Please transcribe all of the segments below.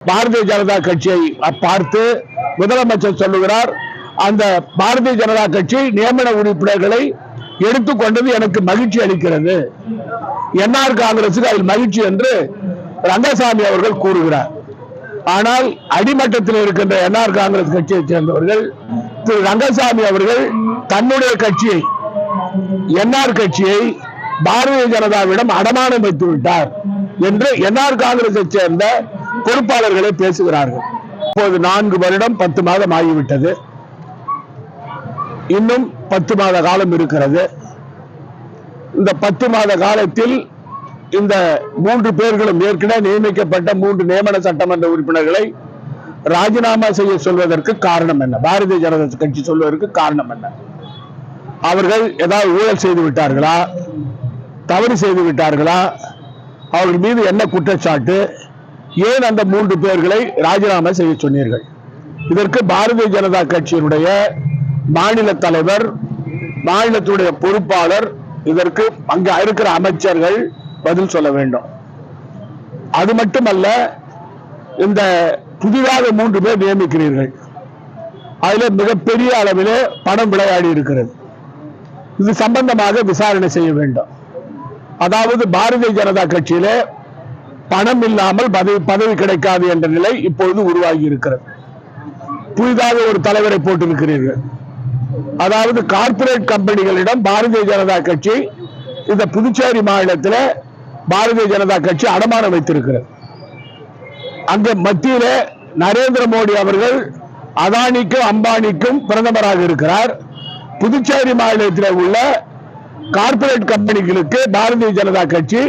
பாரதிய ஜனதா கட்சியை பார்த்து முதலமைச்சர் சொல்லுகிறார் அந்த பாரதிய ஜனதா கட்சி நியமன உறுப்பினர்களை எடுத்துக்கொண்டது எனக்கு மகிழ்ச்சி அளிக்கிறது. என்ஆர் காங்கிரசுக்கு அதில் மகிழ்ச்சி என்று ரங்கசாமி அவர்கள் கூறுகிறார். ஆனால் அடிமட்டத்தில் இருக்கின்ற என்ஆர் காங்கிரஸ் கட்சியைச் சேர்ந்தவர்கள் திரு ரங்கசாமி அவர்கள் தன்னுடைய கட்சியை என்ஆர் கட்சியை பாரதிய ஜனதாவிடம் அடமானம் வைத்து விட்டார் என்று என்ஆர் காங்கிரஸை சேர்ந்த பொறுப்பாளர்களை பேசுகிறார்கள். இப்போது நான்கு வருடம் பத்து மாதம் ஆகிவிட்டது. இன்னும் பத்து மாத காலம் இருக்கிறது. இந்த பத்து மாத காலத்தில் இந்த மூன்று பேர்களும் ஏற்கனவே நியமிக்கப்பட்ட மூன்று நியமன சட்டமன்ற உறுப்பினர்களை ராஜினாமா செய்ய சொல்வதற்கு காரணம் என்ன? பாரதிய ஜனதா கட்சி சொல்வதற்கு காரணம் என்ன? அவர்கள் ஏதாவது ஊழல் செய்து விட்டார்களா? தவறு செய்து விட்டார்களா? அவர்கள் மீது என்ன குற்றச்சாட்டு? ஏன் அந்த மூன்று பேர்களை ராஜினாமா செய்ய சொன்னீர்கள்? இதற்கு பாரதிய ஜனதா கட்சியினுடைய மாநில தலைவர் மாநிலத்துடைய பொறுப்பாளர் இதற்கு அங்க இருக்கிற அமைச்சர்கள் பதில் சொல்ல வேண்டும். அது மட்டுமல்ல இந்த புதிதாக மூன்று பேர் நியமிக்கிறீர்கள். அதுல மிகப்பெரிய அளவிலே பணம் விளையாடி இருக்கிறது. இது சம்பந்தமாக விசாரணை செய்ய வேண்டும். அதாவது பாரதிய ஜனதா கட்சியிலே பணம் இல்லாமல் பதவி பதவி கிடைக்காது என்ற நிலை இப்பொழுது உருவாகி இருக்கிறது. புதிதாக ஒரு தலைவரை போட்டிருக்கிறீர்கள். அதாவது கார்ப்பரேட் கம்பெனிகளிடம் பாரதிய ஜனதா கட்சி இந்த புதுச்சேரி மாநிலத்தில் பாரதிய ஜனதா கட்சி அடமானம் வைத்திருக்கிறது. அங்க மத்தியில நரேந்திர மோடி அவர்கள் அதானிக்கும் அம்பானிக்கும் பிரதமராக இருக்கிறார். புதுச்சேரி மாநிலத்தில் உள்ள கார்ப்பரேட் கம்பெனிகளுக்கு பாரதிய ஜனதா கட்சி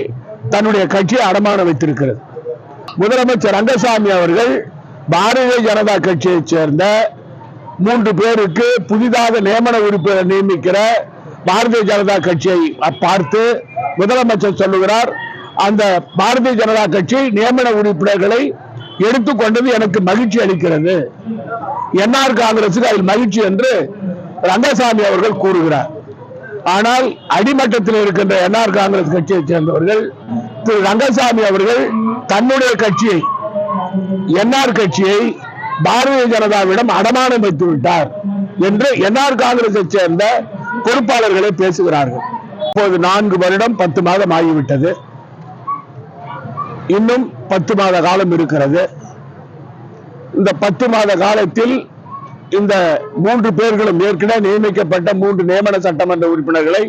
தன்னுடைய கட்சியை அடமானம் வைத்திருக்கிறது. முதலமைச்சர் ரங்கசாமி அவர்கள் பாரதிய ஜனதா கட்சியைச் சேர்ந்த மூன்று பேருக்கு புதிதாக நியமன உறுப்பினர் நியமிக்கிற பாரதிய ஜனதா கட்சியை பார்த்து முதலமைச்சர் சொல்லுகிறார் அந்த பாரதிய ஜனதா கட்சி நியமன உறுப்பினர்களை எடுத்துக்கொண்டது எனக்கு மகிழ்ச்சி அளிக்கிறது. என்ஆர் காங்கிரசுக்கு அதில் மகிழ்ச்சி என்று ரங்கசாமி அவர்கள் கூறுகிறார். ஆனால் அடிமட்டத்தில் இருக்கின்ற என்ஆர் காங்கிரஸ் கட்சியைச் சேர்ந்தவர்கள் திரு ரங்கசாமி அவர்கள் தன்னுடைய கட்சியை என்ஆர் கட்சியை பாரதிய ஜனதாவிடம் அடமானம் வைத்து விட்டார் என்று என்ஆர் காங்கிரஸை சேர்ந்த பொறுப்பாளர்களை பேசுகிறார்கள். இப்போது நான்கு வருடம் பத்து மாதம் ஆகிவிட்டது. இன்னும் பத்து மாத காலம் இருக்கிறது. இந்த பத்து மாத காலத்தில் இந்த மூன்று பேர்களும் ஏற்கனவே நியமிக்கப்பட்ட மூன்று நியமன சட்டமன்ற உறுப்பினர்களை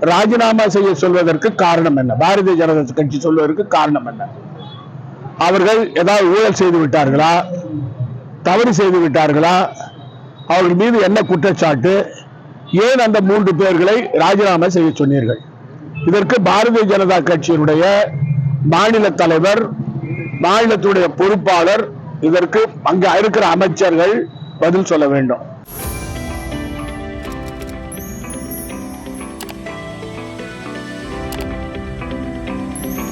ராஜினாமா செய்ய சொல்வதற்கு காரணம் என்ன? பாரதிய ஜனதா கட்சி சொல்வதற்கு காரணம் என்ன? அவர்கள் ஏதாவது ஊழல் செய்து விட்டார்களா? தவறு செய்து விட்டார்களா? அவர்கள் மீது என்ன குற்றச்சாட்டு? ஏன் அந்த மூன்று பேர்களை ராஜினாமா செய்ய சொன்னீர்கள்? இதற்கு பாரதிய ஜனதா கட்சியினுடைய மாநில தலைவர் மாநிலத்துடைய பொறுப்பாளர் இதற்கு அங்க இருக்கிற அமைச்சர்கள் பதில் சொல்ல வேண்டும்.